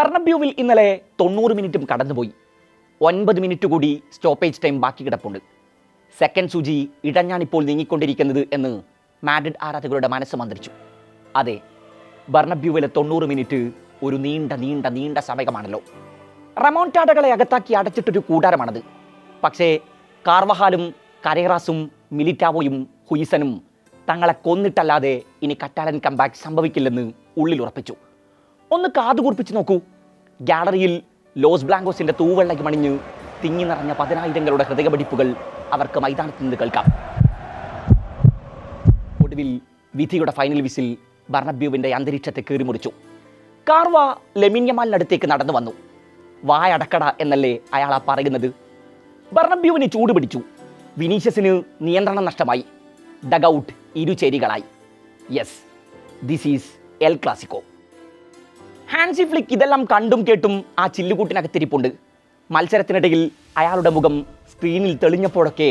ബർണബ്യൂവിൽ ഇന്നലെ തൊണ്ണൂറ് മിനിറ്റും കടന്നുപോയി. ഒൻപത് മിനിറ്റ് കൂടി സ്റ്റോപ്പേജ് ടൈം ബാക്കി കിടപ്പുണ്ട്. സെക്കൻഡ് സൂചി ഇടഞ്ഞാണിപ്പോൾ നീങ്ങിക്കൊണ്ടിരിക്കുന്നത് എന്ന് മാഡ്രിഡ് ആരാധകരുടെ മനസ്സ് മന്ത്രിച്ചു. അതെ ബർണബ്യൂവിലെ തൊണ്ണൂറ് മിനിറ്റ് ഒരു നീണ്ട നീണ്ട നീണ്ട സമയമാണല്ലോ. റമോൺടാഡകളെ അകത്താക്കി അടച്ചിട്ടൊരു കൂടാരമാണത്. പക്ഷേ കാർവഹാലും കരേറാസും മിലിറ്റാവോയും ഹുയിസനും തങ്ങളെ കൊന്നിട്ടല്ലാതെ ഇനി കറ്റാലൻ കംബാക്ക് സംഭവിക്കില്ലെന്ന് ഉള്ളിൽ ഉറപ്പിച്ചു ഒന്ന് കാതുകൂർപ്പിച്ച് നോക്കൂ. ഗാലറിയിൽ ലോസ് ബ്ലാങ്കോസിന്റെ തൂവെള്ളയ്ക്ക് മണിഞ്ഞ് തിങ്ങി നിറഞ്ഞ പതിനായിരങ്ങളുടെ ഹൃദയപടിപ്പുകൾ അവർക്ക് മൈതാനത്ത് നിന്ന് കേൾക്കാം. ഒടുവിൽ വിധിയുടെ ഫൈനൽ വിസിൽ ബർണബ്യൂവിന്റെ അന്തരീക്ഷത്തെ കീറിമുറിച്ചു കാർവ ലെമിന്യമാലിനടുത്തേക്ക് നടന്നു വന്നു. വായടക്കട എന്നല്ലേ അയാൾ ആ പറയുന്നത്? ബർണബ്യൂവിന് ചൂടുപിടിച്ചു വിനീഷ്യസിന് നിയന്ത്രണം നഷ്ടമായി. Dugout ഇരുചേരികളായി. Yes this is El Clasico Hansi Flick ഇതെല്ലാം കണ്ടും കേട്ടും ആ ചില്ലുകൂട്ടിനകത്തിരിപ്പുണ്ട്. മത്സരത്തിനിടയിൽ അയാളുടെ മുഖം സ്ക്രീനിൽ തെളിഞ്ഞപ്പോഴൊക്കെ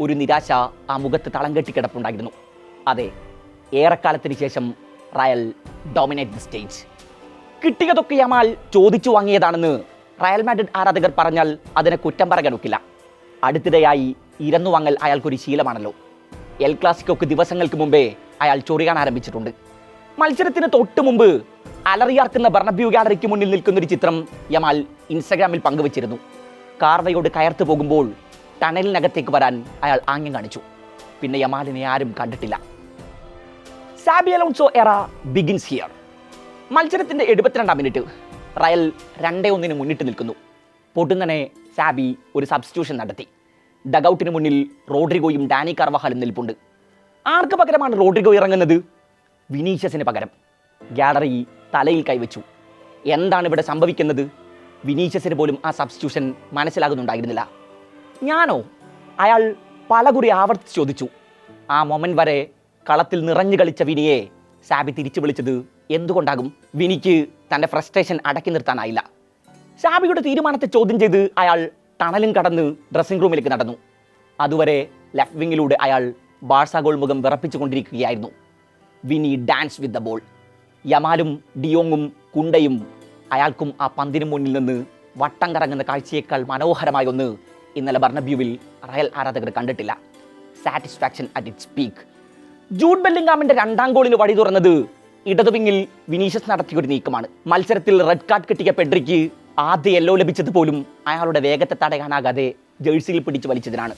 ഒരു നിരാശ ആ മുഖത്ത് തളം കെട്ടി കിടപ്പുണ്ടായിരുന്നു. അതെ ഏറെക്കാലത്തിന് ശേഷം റയൽ ഡോമിനേറ്റ് ദി സ്റ്റേജ് കിട്ടിയതൊക്കെ യമാൽ ചോദിച്ചു വാങ്ങിയതാണെന്ന് റയൽ മാഡ്രിഡ് ആരാധകർ പറഞ്ഞാൽ അതിനെ കുറ്റം പറയാനൊക്കില്ല. അടുത്തിടെയായി ഇരന്നു വാങ്ങൽ അയാൾക്കൊരു ശീലമാണല്ലോ. എൽ ക്ലാസിക്കോക്ക് ദിവസങ്ങൾക്ക് മുമ്പേ അയാൾ ചൊറിയാൻ ആരംഭിച്ചിട്ടുണ്ട്. മത്സരത്തിന് തൊട്ട് മുമ്പ് അലറിയാർക്കുന്ന ബർണബ്യൂ ഗാലറിക്ക് മുന്നിൽ നിൽക്കുന്ന ഒരു ചിത്രം യമാൽ ഇൻസ്റ്റഗ്രാമിൽ പങ്കുവച്ചിരുന്നു. കാർവയോട് കയർത്തു പോകുമ്പോൾ ടണലിനകത്തേക്ക് വരാൻ അയാൾ ആംഗ്യം കാണിച്ചു. പിന്നെ യമാലിനെ ആരും കണ്ടിട്ടില്ല. Xabi Alonso era begins here മത്സരത്തിന്റെ എഴുപത്തിരണ്ടാം മിനിറ്റ് റയൽ രണ്ടേ ഒന്നിന് മുന്നിട്ട് നിൽക്കുന്നു. പൊട്ടുന്നനെ സാബി ഒരു സബ്സ്റ്റിറ്റ്യൂഷൻ നടത്തി. ഡഗൌട്ടിന് മുന്നിൽ റോഡ്രിഗോയും ഡാനി കർവഹാലും നിൽപ്പുണ്ട്. ആർക്ക് പകരമാണ് റോഡ്രിഗോ ഇറങ്ങുന്നത്? വിനീഷ്യസിന് പകരം. ഗാലറി തലയിൽ കൈവച്ചു. എന്താണ് ഇവിടെ സംഭവിക്കുന്നത്? വിനീഷ്യസിന് പോലും ആ സബ്സ്റ്റിറ്റ്യൂഷൻ മനസ്സിലാകുന്നുണ്ടായിരുന്നില്ല. ഞാനോ? അയാൾ പലകുറി ആവർത്തിച്ച് ചോദിച്ചു. ആ മൊമെന്റ് വരെ കളത്തിൽ നിറഞ്ഞു കളിച്ച വിനിയെ സാബി തിരിച്ചു വിളിച്ചത് എന്തുകൊണ്ടാകും? വിനിക്ക് തന്റെ ഫ്രസ്ട്രേഷൻ അടക്കി നിർത്താനായില്ല. സാബിയുടെ തീരുമാനത്തെ ചോദ്യം ചെയ്ത് അയാൾ ടണലും കടന്ന് ഡ്രസ്സിംഗ് റൂമിലേക്ക് നടന്നു. അതുവരെ ലെഫ്റ്റ് വിങ്ങിലൂടെ അയാൾ ബാഴ്സ ഗോൾ മുഖം വിറപ്പിച്ചുകൊണ്ടിരിക്കുകയായിരുന്നു. Vini dance with the ball യമാലും ഡിയോങ്ങും കുണ്ടയും അയാൾക്കും ആ പന്തിനു മുന്നിൽ നിന്ന് വട്ടം കറങ്ങുന്ന കാഴ്ചയേക്കാൾ മനോഹരമായ ഒന്ന് ഇന്നലെ ബർണബ്യൂവിൽ റയൽ ആരാധകർ കണ്ടിട്ടില്ല. Satisfaction at its peak Jude ബെല്ലിംഗാമിന്റെ രണ്ടാം ഗോളിന് വഴി തുറന്നത് ഇടതുവിങ്ങിൽ വിനീഷ്യസ് നടത്തിയ ഒരു നീക്കമാണ്. മത്സരത്തിൽ റെഡ് കാർഡ് കിട്ടിയ പെഡ്രിക്ക് ആദ്യ യെല്ലോ ലഭിച്ചത് പോലും അയാളുടെ വേഗത്തെ തടയാനാകാതെ ജേഴ്സിയിൽ പിടിച്ചു വലിച്ചതിനാണ്.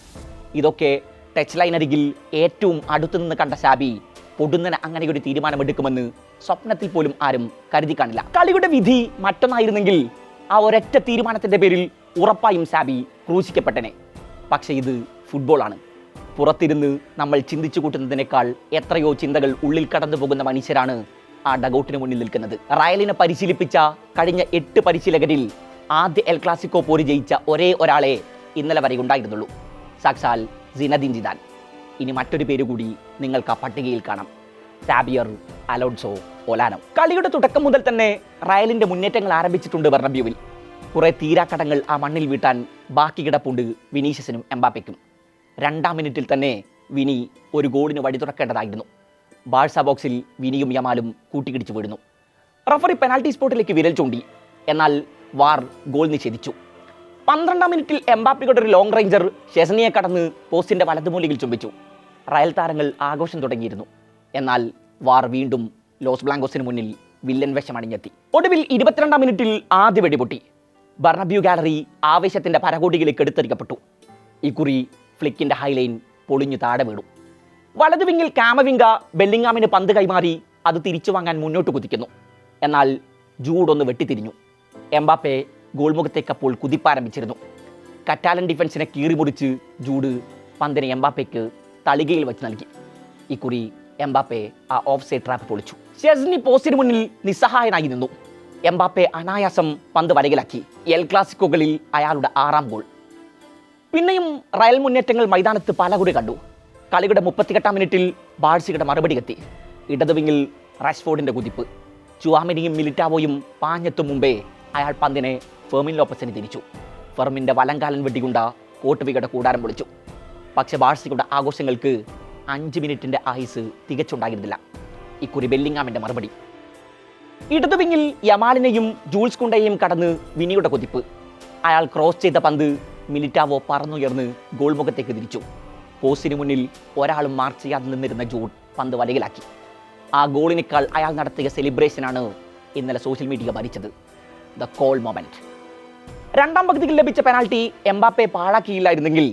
ഇതൊക്കെ ടച്ച് ലൈൻ അരികിൽ ഏറ്റവും അടുത്തു നിന്ന് കണ്ട ഷാബി പൊടുന്നനെ അങ്ങനെ ഒരു തീരുമാനമെടുക്കുമെന്ന് സ്വപ്നത്തിൽ പോലും ആരും കരുതി കാണില്ല. കളിയുടെ വിധി മറ്റൊന്നായിരുന്നെങ്കിൽ ആ ഒരൊറ്റ തീരുമാനത്തിന്റെ പേരിൽ ഉറപ്പായും സാബി ക്രൂശിക്കപ്പെട്ടനെ. പക്ഷേ ഇത് ഫുട്ബോളാണ്. പുറത്തിരുന്ന് നമ്മൾ ചിന്തിച്ചു കൂട്ടുന്നതിനേക്കാൾ എത്രയോ ചിന്തകൾ ഉള്ളിൽ കടന്നു പോകുന്ന മനുഷ്യരാണ് ആ ഡഗൌട്ടിന് മുന്നിൽ നിൽക്കുന്നത്. റയലിനെ പരിശീലിപ്പിച്ച കഴിഞ്ഞ എട്ട് പരിശീലകരിൽ ആദ്യ എൽ ക്ലാസിക്കോ പോര് ജയിച്ച ഒരേ ഒരാളെ ഇന്നലെ വരെ ഉണ്ടായിരുന്നുള്ളൂ. സാക്ഷാൽ സിനദിൻ ജിദാൻ ഇനി മറ്റൊരു പേര് കൂടി നിങ്ങൾക്ക് ആ പട്ടികയിൽ കാണാം. സാബിയർ അലോൺസോ ഒലാനോ കളിയുടെ തുടക്കം മുതൽ തന്നെ റയലിന്റെ മുന്നേറ്റങ്ങൾ ആരംഭിച്ചിട്ടുണ്ട് ബർണബ്യൂവിൽ. കുറേ തീരാക്കടങ്ങൾ ആ മണ്ണിൽ വീട്ടാൻ ബാക്കി കിടപ്പുണ്ട് വിനീഷ്യസിനും എംബാപ്പയ്ക്കും. രണ്ടാം മിനിറ്റിൽ തന്നെ വിനി ഒരു ഗോളിന് വഴി തുറക്കേണ്ടതായിരുന്നു. ബാഴ്സ ബോക്സിൽ വിനിയും യമാലും കൂട്ടിക്കിടിച്ചു വീഴുന്നു. റഫറി പെനാൽറ്റി സ്പോട്ടിലേക്ക് വിരൽ ചൂണ്ടി. എന്നാൽ വാർ ഗോൾ നിഷേധിച്ചു. പന്ത്രണ്ടാം മിനിറ്റിൽ എംബാപ്പിയുടെ ഒരു ലോങ് റേഞ്ചർ ഷെസനിയെ കടന്ന് പോസ്റ്റിന്റെ വലതുമൂലിയിൽ ചുംബിച്ചു. റയൽ താരങ്ങൾ ആഘോഷം തുടങ്ങിയിരുന്നു. എന്നാൽ വാർ വീണ്ടും ലോസ് ബ്ലാങ്കോസിന് മുന്നിൽ വില്ലൻ വേഷമണിഞ്ഞെത്തി. ഒടുവിൽ ഇരുപത്തിരണ്ടാം മിനിറ്റിൽ ആദ്യ വെടിപൊട്ടി. ബർണബ്യൂ ഗാലറി ആവേശത്തിന്റെ പരകോടിയിലേക്ക് എടുത്തെറിക്കപ്പെട്ടു. ഇക്കുറി ഫ്ലിക്കിന്റെ ഹൈലൈൻ പൊളിഞ്ഞു താഴെ വീണു. വലതുവിങ്ങിൽ കാമവിങ്ക ബെല്ലിങ്ങാമിന് പന്ത് കൈമാറി അത് തിരിച്ചു വാങ്ങാൻ മുന്നോട്ട് കുതിക്കുന്നു. എന്നാൽ ജൂഡ് ഒന്ന് വെട്ടിത്തിരിഞ്ഞു. എംബാപ്പെ ഗോൾമുഖത്തേക്ക് അപ്പോൾ കുതിപ്പാരംഭിച്ചിരുന്നു. കറ്റാലൻ ഡിഫൻസിനെ കീറിമുറിച്ച് ജൂഡ് പന്തിനെ എംബാപ്പയ്ക്ക് തളികയിൽ വെച്ച് നൽകി. ഇക്കുറി എംബാപ്പെ ആ ഓഫ് സൈഡ് ട്രാപ്പ് പൊളിച്ചു ഷെസ്നി പോസ്റ്റിന് മുന്നിൽ നിസ്സഹായനായി നിന്നു. എംബാപ്പെ അനായാസം പന്ത് വരകിലാക്കി എൽ ക്ലാസിക്കോകളിൽ അയാളുടെ ആറാം ഗോൾ. പിന്നെയും റയൽ മുന്നേറ്റങ്ങൾ മൈതാനത്ത് പലകുറി കണ്ടു. കളിയുടെ മുപ്പത്തിയെട്ടാം മിനിറ്റിൽ ബാഴ്സിയുടെ മറുപടി എത്തി. ഇടതുവിങ്ങിൽ റാഷ്ഫോർഡിന്റെ കുതിപ്പ്. ചുവാമിനിയും മിലിറ്റാവോയും പാഞ്ഞെത്തും മുമ്പേ അയാൾ പന്തിനെ ഫെർമിൻ ലോപ്പസിന് തിരിച്ചു. ഫെർമിന്റെ വലങ്കാലൻ വെടികുണ്ട കോട്ടുവികയുടെ കൂടാരം പൊളിച്ചു. പക്ഷേ ബാഴ്സിയുടെ ആഘോഷങ്ങൾക്ക് അഞ്ച് മിനിറ്റിന്റെ ആയുസ് തികച്ചുണ്ടായിരുന്നില്ല. ഇക്കുറി ബെല്ലിങ്ങാമിന്റെ മറുപടി. ഇടതുവിങ്ങിൽ യമാലിനെയും ജൂൾസ് കുണ്ടയെയും കടന്ന് വിനിയുടെ കൊതിപ്പ്. അയാൾ ക്രോസ് ചെയ്ത പന്ത് മിലിറ്റാവോ പറന്നുയർന്ന് ഗോൾമുഖത്തേക്ക് തിരിച്ചു. പോസ്റ്റിന് മുന്നിൽ ഒരാളും മാർക്ക് ചെയ്യാതെ നിന്നിരുന്ന ജൂഡ് പന്ത് വലയിലാക്കി. ആ ഗോളിനേക്കാൾ അയാൾ നടത്തിയ സെലിബ്രേഷനാണ് ഇന്നലെ സോഷ്യൽ മീഡിയ ഭരിച്ചത് ദ കോൾ മൊമെന്റ് രണ്ടാം പകുതിയിൽ ലഭിച്ച പെനാൽറ്റി എംബാപ്പെ പാഴാക്കിയില്ലായിരുന്നെങ്കിൽ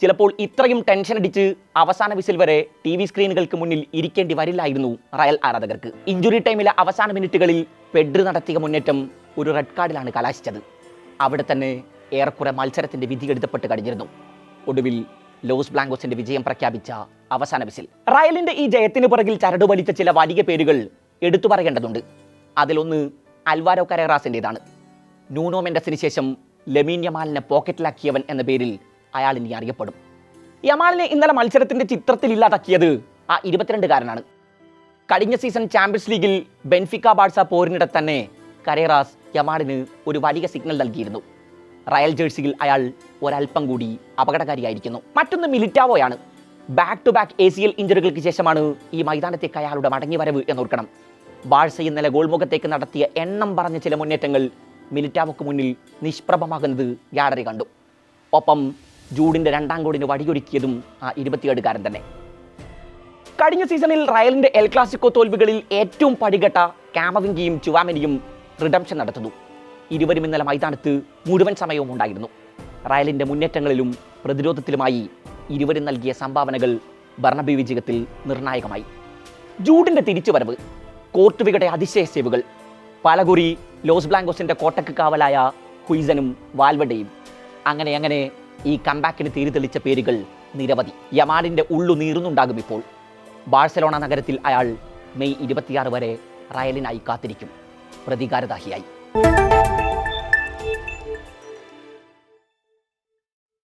ചിലപ്പോൾ ഇത്രയും ടെൻഷൻ അടിച്ച് അവസാന വിസിൽ വരെ ടി വി സ്ക്രീനുകൾക്ക് മുന്നിൽ ഇരിക്കേണ്ടി വരില്ലായിരുന്നു റയൽ ആരാധകർക്ക്. ഇഞ്ചുറി ടൈമിലെ അവസാന മിനിറ്റുകളിൽ പെഡ്രി നടത്തിയ മുന്നേറ്റം ഒരു റെഡ് കാർഡിലാണ് കലാശിച്ചത്. അവിടെ തന്നെ ഏറെക്കുറെ മത്സരത്തിന്റെ വിധി എഴുതപ്പെട്ട് കഴിഞ്ഞിരുന്നു. ഒടുവിൽ ലോസ് ബ്ലാങ്കോസിന്റെ വിജയം പ്രഖ്യാപിച്ച അവസാന വിസിൽ. റയലിന്റെ ഈ ജയത്തിന് പുറകിൽ ചരട് വലിച്ച ചില വലിയ പേരുകൾ എടുത്തു പറയേണ്ടതുണ്ട്. അതിലൊന്ന് അൽവാരോ കരേറാസിന്റെതാണ് നൂനോ മെൻഡസിന് ശേഷം ലെമീൻ യമാലിനെ പോക്കറ്റിലാക്കിയവൻ എന്ന പേരിൽ അയാൾ ഇനി അറിയപ്പെടും. യമാലിനെ ഇന്നലെ മത്സരത്തിന്റെ ചിത്രത്തിൽ ഇല്ലാതാക്കിയത് ആ ഇരുപത്തിരണ്ടുകാരനാണ്. കഴിഞ്ഞ സീസൺ ചാമ്പ്യൻസ് ലീഗിൽ ബെൻഫിക്ക ബാഴ്സ പോരിനിടെ തന്നെ കരേറാസ് യമാലിന് ഒരു വലിയ സിഗ്നൽ നൽകിയിരുന്നു. റയൽ ജേഴ്സിയിൽ അയാൾ ഒരൽപ്പം കൂടി അപകടകാരിയായിരിക്കുന്നു. മറ്റൊന്ന് മിലിറ്റാവോയാണ്. Back to back A C L ഇഞ്ചുറികൾക്ക് ശേഷമാണ് ഈ മൈതാനത്തേക്ക് അയാളുടെ മടങ്ങിവരവ് എന്നോർക്കണം. ബാഴ്സ ഇന്നലെ ഗോൾമുഖത്തേക്ക് നടത്തിയ എണ്ണം പറഞ്ഞ ചില മുന്നേറ്റങ്ങൾ മിലിറ്റാവോക്ക് മുന്നിൽ നിഷ്പ്രഭമാകുന്നത് ഗ്യാലറി കണ്ടു. ഒപ്പം ജൂഡിന്റെ രണ്ടാം ഗോളിന് വഴിയൊരുക്കിയതും ആ ഇരുപത്തിയേഴുകാരൻ തന്നെ. കഴിഞ്ഞ സീസണിൽ റയലിന്റെ എൽ ക്ലാസിക്കോ തോൽവികളിൽ ഏറ്റവും പടികെട്ട കാമവിങ്കിയും ചുവാമിനിയും റിഡംഷൻ നടത്തുന്നു. ഇരുവരും ഇന്നലെ മൈതാനത്ത് മുഴുവൻ സമയവും ഉണ്ടായിരുന്നു. റയലിന്റെ മുന്നേറ്റങ്ങളിലും പ്രതിരോധത്തിലുമായി ഇരുവരും നൽകിയ സംഭാവനകൾ ബർണബി വിജയത്തിൽ നിർണായകമായി. ജൂഡിന്റെ തിരിച്ചുവരവ് കോർട്ടുവികളുടെ അതിശയ സേവുകൾ പലകുറി ലോസ് ബ്ലാങ്കോസിന്റെ കോട്ടക്ക് കാവലായ ഹുയിസനും വാൽവഡയും അങ്ങനെ അങ്ങനെ ഈ കമ്പാക്കിന് തീരി തെളിച്ച പേരുകൾ നിരവധി. യമാടിന്റെ ഉള്ളു നീറുന്നുണ്ടാകും ഇപ്പോൾ. ബാഴ്സലോണ നഗരത്തിൽ അയാൾ മെയ് ഇരുപത്തിയാറ് വരെ റയലിനായി കാത്തിരിക്കും. പ്രതികാരദാഹിയായി.